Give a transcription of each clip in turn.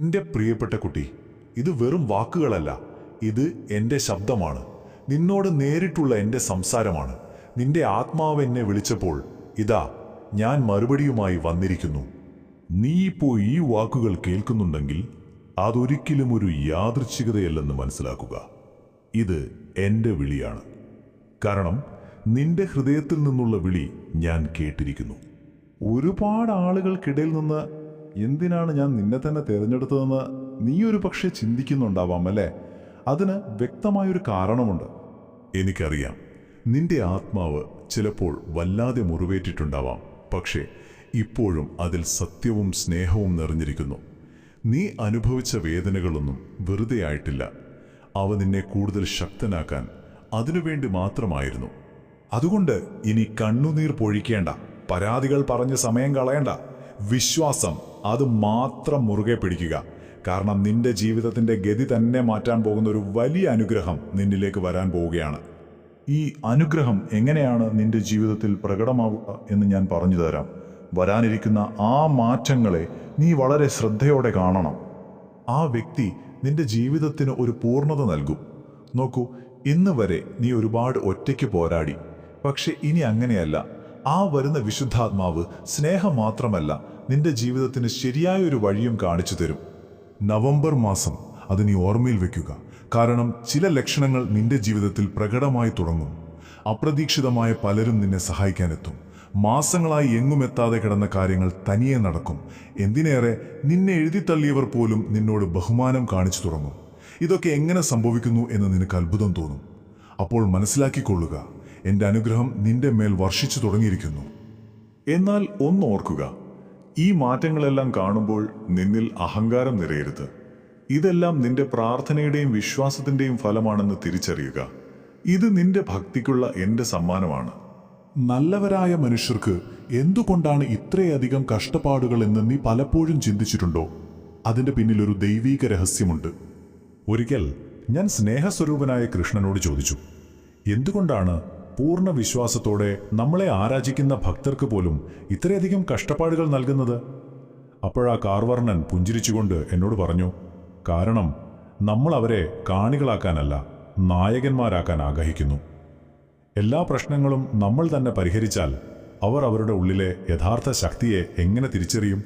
എന്റെ പ്രിയപ്പെട്ട കുട്ടി ഇത് വെറും വാക്കുകളല്ല. ഇത് എന്റെ ശബ്ദമാണ്. നിന്നോട് നേരിട്ടുള്ള എന്റെ സംസാരമാണ്. നിന്റെ ആത്മാവ് എന്നെ വിളിച്ചപ്പോൾ ഇതാ ഞാൻ മറുപടിയുമായി വന്നിരിക്കുന്നു. നീ ഇപ്പോൾ ഈ വാക്കുകൾ കേൾക്കുന്നുണ്ടെങ്കിൽ അതൊരിക്കലും ഒരു യാദൃച്ഛികതയല്ലെന്ന് മനസ്സിലാക്കുക. ഇത് എന്റെ വിളിയാണ്. കാരണം നിന്റെ ഹൃദയത്തിൽ നിന്നുള്ള വിളി ഞാൻ കേട്ടിരിക്കുന്നു. ഒരുപാട് ആളുകൾക്കിടയിൽ നിന്ന് എന്തിനാണ് ഞാൻ നിന്നെ തന്നെ തിരഞ്ഞെടുത്തതെന്ന് നീ ഒരു പക്ഷേ ചിന്തിക്കുന്നുണ്ടാവാം അല്ലേ? അതിന് വ്യക്തമായൊരു കാരണമുണ്ട്. എനിക്കറിയാം നിന്റെ ആത്മാവ് ചിലപ്പോൾ വല്ലാതെ മുറിവേറ്റിട്ടുണ്ടാവാം. പക്ഷേ ഇപ്പോഴും അതിൽ സത്യവും സ്നേഹവും നിറഞ്ഞിരിക്കുന്നു. നീ അനുഭവിച്ച വേദനകളൊന്നും വെറുതെ ആയിട്ടില്ല. അവ നിന്നെ കൂടുതൽ ശക്തനാക്കാൻ അതിനുവേണ്ടി മാത്രമായിരുന്നു. അതുകൊണ്ട് ഇനി കണ്ണുനീർ പൊഴിക്കേണ്ട പരാതികൾ പറഞ്ഞ് സമയം കളയണ്ട. വിശ്വാസം അത് മാത്രം മുറുകെ പിടിക്കുക. കാരണം നിന്റെ ജീവിതത്തിന്റെ ഗതി തന്നെ മാറ്റാൻ പോകുന്ന ഒരു വലിയ അനുഗ്രഹം നിന്നിലേക്ക് വരാൻ പോവുകയാണ്. ഈ അനുഗ്രഹം എങ്ങനെയാണ് നിന്റെ ജീവിതത്തിൽ പ്രകടമാവുക എന്ന് ഞാൻ പറഞ്ഞു തരാം. വരാനിരിക്കുന്ന ആ മാറ്റങ്ങളെ നീ വളരെ ശ്രദ്ധയോടെ കാണണം. ആ വ്യക്തി നിന്റെ ജീവിതത്തിന് ഒരു പൂർണത നൽകും. നോക്കൂ ഇന്ന് വരെ നീ ഒരുപാട് ഒറ്റയ്ക്ക് പോരാടി. പക്ഷെ ഇനി അങ്ങനെയല്ല. ആ വരുന്ന വിശുദ്ധാത്മാവ് സ്നേഹം മാത്രമല്ല നിന്റെ ജീവിതത്തിന് ശരിയായ ഒരു വഴിയും കാണിച്ചു തരും. നവംബർ മാസം അത് നീ ഓർമ്മയിൽ വെക്കുക. കാരണം ചില ലക്ഷണങ്ങൾ നിന്റെ ജീവിതത്തിൽ പ്രകടമായി തുടങ്ങും. അപ്രതീക്ഷിതമായ പലരും നിന്നെ സഹായിക്കാനെത്തും. മാസങ്ങളായി എങ്ങും എത്താതെ കിടന്ന കാര്യങ്ങൾ തനിയെ നടക്കും. എന്തിനേറെ നിന്നെ എഴുതിത്തള്ളിയവർ പോലും നിന്നോട് ബഹുമാനം കാണിച്ചു തുടങ്ങും. ഇതൊക്കെ എങ്ങനെ സംഭവിക്കുന്നു എന്ന് നിനക്ക് അത്ഭുതം തോന്നും. അപ്പോൾ മനസ്സിലാക്കിക്കൊള്ളുക. എന്റെ അനുഗ്രഹം നിന്റെ മേൽ വർഷിച്ചു തുടങ്ങിയിരിക്കുന്നു. എന്നാൽ ഒന്ന് ഓർക്കുക ഈ മാറ്റങ്ങളെല്ലാം കാണുമ്പോൾ നിന്നിൽ അഹങ്കാരം നിറയരുത്. ഇതെല്ലാം നിന്റെ പ്രാർത്ഥനയുടെയും വിശ്വാസത്തിന്റെയും ഫലമാണെന്ന് തിരിച്ചറിയുക. ഇത് നിന്റെ ഭക്തിക്കുള്ള എന്റെ സമ്മാനമാണ്. നല്ലവരായ മനുഷ്യർക്ക് എന്തുകൊണ്ടാണ് ഇത്രയധികം കഷ്ടപ്പാടുകൾ എന്ന് നീ പലപ്പോഴും ചിന്തിച്ചിട്ടുണ്ടോ? അതിന്റെ പിന്നിലൊരു ദൈവീക രഹസ്യമുണ്ട്. ഒരിക്കൽ ഞാൻ സ്നേഹസ്വരൂപനായ കൃഷ്ണനോട് ചോദിച്ചു എന്തുകൊണ്ടാണ് പൂർണ വിശ്വാസത്തോടെ നമ്മളെ ആരാധിക്കുന്ന ഭക്തർക്ക് പോലും ഇത്രയധികം കഷ്ടപ്പാടുകൾ നൽകുന്നത്? അപ്പോഴാ കാർവർണൻ പുഞ്ചിരിച്ചുകൊണ്ട് എന്നോട് പറഞ്ഞു കാരണം നമ്മൾ അവരെ കാണികളാക്കാനല്ല നായകന്മാരാക്കാൻ ആഗ്രഹിക്കുന്നു. എല്ലാ പ്രശ്നങ്ങളും നമ്മൾ തന്നെ പരിഹരിച്ചാൽ അവർ അവരുടെ ഉള്ളിലെ യഥാർത്ഥ ശക്തിയെ എങ്ങനെ തിരിച്ചറിയും?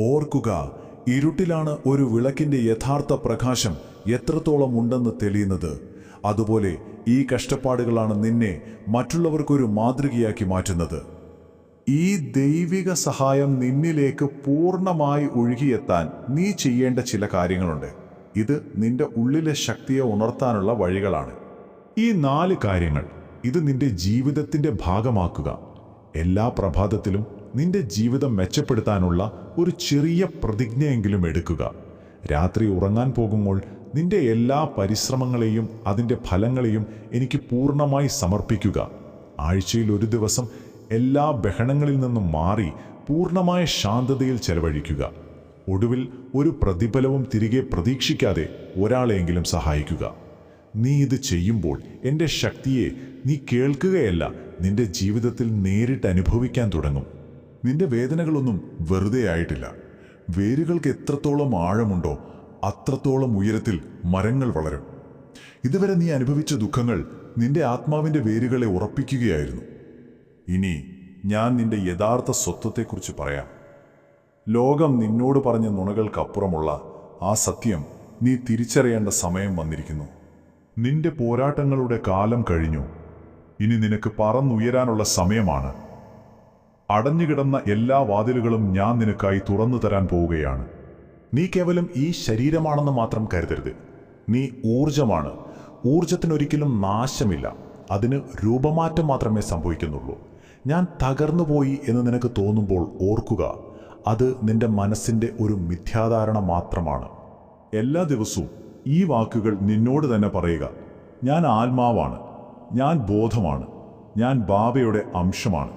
ഓർക്കുക ഇരുട്ടിലാണ് ഒരു വിളക്കിന്റെ യഥാർത്ഥ പ്രകാശം എത്രത്തോളം ഉണ്ടെന്ന് തെളിയുന്നത്. അതുപോലെ ഈ കഷ്ടപ്പാടുകളാണ് നിന്നെ മറ്റുള്ളവർക്കൊരു മാതൃകയാക്കി മാറ്റുന്നത്. ഈ ദൈവിക സഹായം നിന്നിലേക്ക് പൂർണമായി ഒഴുകിയെത്താൻ നീ ചെയ്യേണ്ട ചില കാര്യങ്ങളുണ്ട്. ഇത് നിന്റെ ഉള്ളിലെ ശക്തിയെ ഉണർത്താനുള്ള വഴികളാണ്. ഈ നാല് കാര്യങ്ങൾ ഇത് നിന്റെ ജീവിതത്തിന്റെ ഭാഗമാക്കുക. എല്ലാ പ്രഭാതത്തിലും നിന്റെ ജീവിതം മെച്ചപ്പെടുത്താനുള്ള ഒരു ചെറിയ പ്രതിജ്ഞയെങ്കിലും എടുക്കുക. രാത്രി ഉറങ്ങാൻ പോകുമ്പോൾ നിന്റെ എല്ലാ പരിശ്രമങ്ങളെയും അതിന്റെ ഫലങ്ങളെയും എനിക്ക് പൂർണമായി സമർപ്പിക്കുക. ആഴ്ചയിൽ ഒരു ദിവസം എല്ലാ ബഹണങ്ങളിൽ നിന്നും മാറി പൂർണമായ ശാന്തതയിൽ ചെലവഴിക്കുക. ഒടുവിൽ ഒരു പ്രതിഫലവും തിരികെ പ്രതീക്ഷിക്കാതെ ഒരാളെയെങ്കിലും സഹായിക്കുക. നീ ഇത് ചെയ്യുമ്പോൾ എന്റെ ശക്തിയെ നീ കേൾക്കുകയല്ല നിന്റെ ജീവിതത്തിൽ നേരിട്ട് അനുഭവിക്കാൻ തുടങ്ങും. നിന്റെ വേദനകളൊന്നും വെറുതെ ആയിട്ടില്ല. വേരുകൾക്ക് എത്രത്തോളം ആഴമുണ്ടോ അത്രത്തോളം ഉയരത്തിൽ മരങ്ങൾ വളരും. ഇതുവരെ നീ അനുഭവിച്ച ദുഃഖങ്ങൾ നിന്റെ ആത്മാവിന്റെ വേരുകളെ ഉറപ്പിക്കുകയായിരുന്നു. ഇനി ഞാൻ നിന്റെ യഥാർത്ഥ സ്വത്വത്തെക്കുറിച്ച് പറയാം. ലോകം നിന്നോട് പറഞ്ഞ നുണകൾക്കപ്പുറമുള്ള ആ സത്യം നീ തിരിച്ചറിയേണ്ട സമയം വന്നിരിക്കുന്നു. നിന്റെ പോരാട്ടങ്ങളുടെ കാലം കഴിഞ്ഞു. ഇനി നിനക്ക് പറന്നുയരാനുള്ള സമയമാണ്. അടഞ്ഞുകിടന്ന എല്ലാ വാതിലുകളും ഞാൻ നിനക്കായി തുറന്നു തരാൻ പോവുകയാണ്. നീ കേവലം ഈ ശരീരമാണെന്ന് മാത്രം കരുതരുത്. നീ ഊർജമാണ് ഊർജത്തിനൊരിക്കലും നാശമില്ല. അതിന് രൂപമാറ്റം മാത്രമേ സംഭവിക്കുന്നുള്ളൂ. ഞാൻ തകർന്നുപോയി എന്ന് നിനക്ക് തോന്നുമ്പോൾ ഓർക്കുക അത് നിന്റെ മനസ്സിന്റെ ഒരു മിഥ്യാധാരണ മാത്രമാണ്. എല്ലാ ദിവസവും ഈ വാക്കുകൾ നിന്നോട് തന്നെ പറയുക ഞാൻ ആത്മാവാണ്. ഞാൻ ബോധമാണ്. ഞാൻ ബാബയുടെ അംശമാണ്.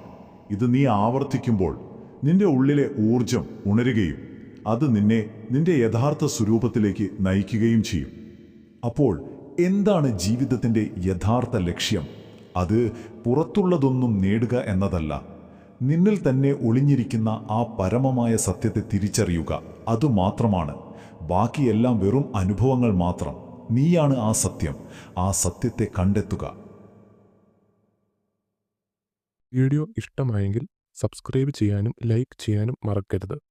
ഇത് നീ ആവർത്തിക്കുമ്പോൾ നിന്റെ ഉള്ളിലെ ഊർജം ഉണരുകയും അത് നിന്നെ നിന്റെ യഥാർത്ഥ സ്വരൂപത്തിലേക്ക് നയിക്കുകയും ചെയ്യും. അപ്പോൾ എന്താണ് ജീവിതത്തിന്റെ യഥാർത്ഥ ലക്ഷ്യം? അത് പുറത്തുള്ളതൊന്നും നേടുക എന്നതല്ല. നിന്നിൽ തന്നെ ഒളിഞ്ഞിരിക്കുന്ന ആ പരമമായ സത്യത്തെ തിരിച്ചറിയുക അതുമാത്രമാണ് ബാക്കിയെല്ലാം വെറും അനുഭവങ്ങൾ മാത്രം. നീയാണ് ആ സത്യം. ആ സത്യത്തെ കണ്ടെത്തുക. വീഡിയോ ഇഷ്ടമായെങ്കിൽ സബ്സ്ക്രൈബ് ചെയ്യാനും ലൈക്ക് ചെയ്യാനും മറക്കരുത്.